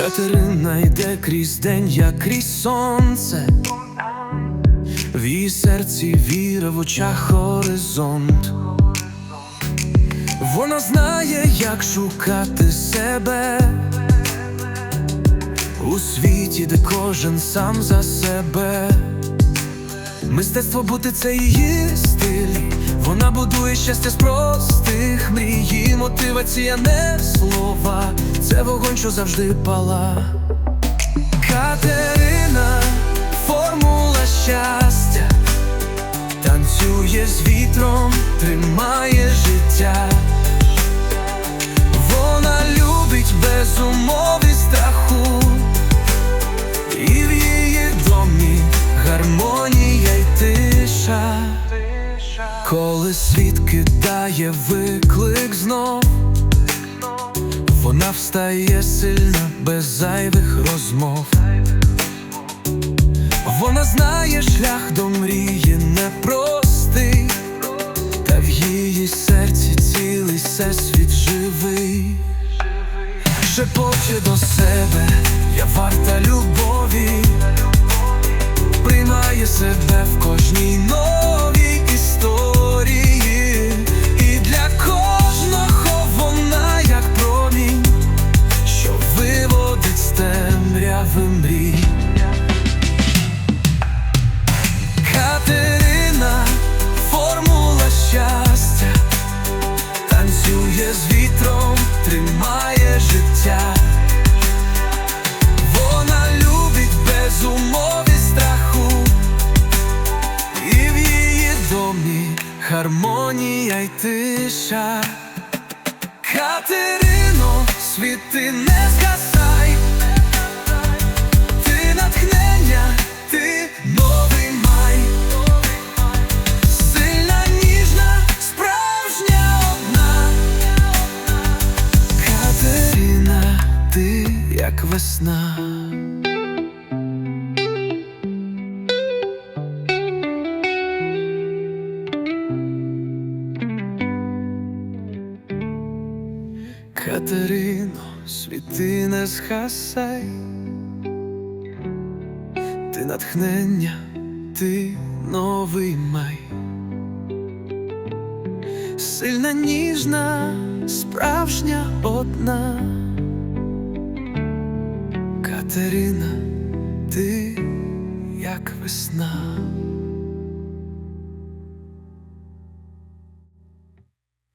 Катерина йде крізь день, як крізь сонце, в її серці віра в очах горизонт. Вона знає, як шукати себе у світі, де кожен сам за себе. Мистецтво бути це її стиль. Щастя з простих мрій. Мотивація не слова, це вогонь, що завжди пала. Катерина, формула щастя, танцює з вітром, тримає життя. Вона любить без умов і страху, і в її домі гармонія й тиша. Коли світ кидає виклик знов, вона встає сильна без зайвих розмов. Вона знає шлях до мрії непростий, та в її серці цілий всесвіт живий. Шепоче до себе, я варта любові, приймає себе в кожній новій Катерина, формула щастя, танцює з вітром, тримає життя. Вона любить без умов і страху, і в її домі гармонія й тиша. Катерино, світи не згасай, ти як весна. Катерино, світи не згасай, ти натхнення, ти новий май, сильна, ніжна, справжня одна. Катерина, ти як весна.